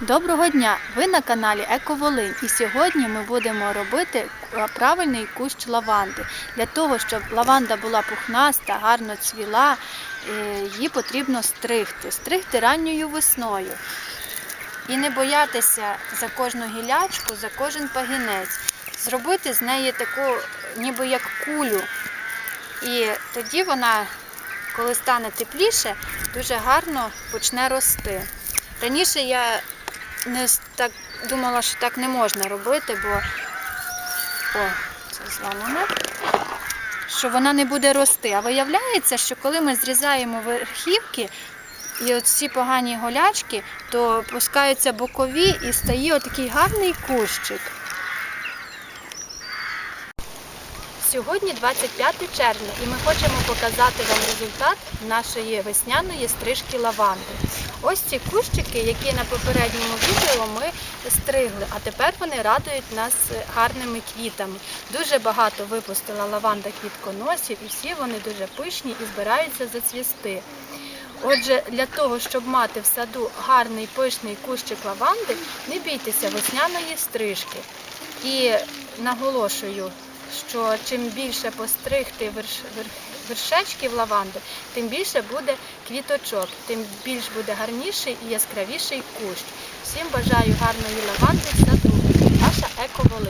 Доброго дня! Ви на каналі Ековолинь і сьогодні ми будемо робити правильний кущ лаванди. Для того, щоб лаванда була пухнаста, гарно цвіла, е, її потрібно стригти. Стригти ранньою весною. І не боятися за кожну гілячку, за кожен пагінець. Зробити з неї таку, ніби як кулю. І тоді вона, коли стане тепліше, дуже гарно почне рости. Раніше я не так думала, що так не можна робити, бо о, це зламане. Що вона не буде рости. А виявляється, що коли ми зрізаємо верхівки і от ці погані голячки, то пускаються бокові і стає отакий гарний кущик. Сьогодні 25 червня і ми хочемо показати вам результат нашої весняної стрижки лаванди. Ось ці кущики, які на попередньому відео ми стригли, а тепер вони радують нас гарними квітами. Дуже багато випустила лаванда квітконосів, і всі вони дуже пишні і збираються зацвісти. Отже, для того, щоб мати в саду гарний пишний кущик лаванди, не бійтеся весняної стрижки. І наголошую, що чим більше постригти верш, вершечків лаванди, тим більше буде квіточок, тим більш буде гарніший і яскравіший кущ. Всім бажаю гарної лаванди в саду. Ваша еко Волинь.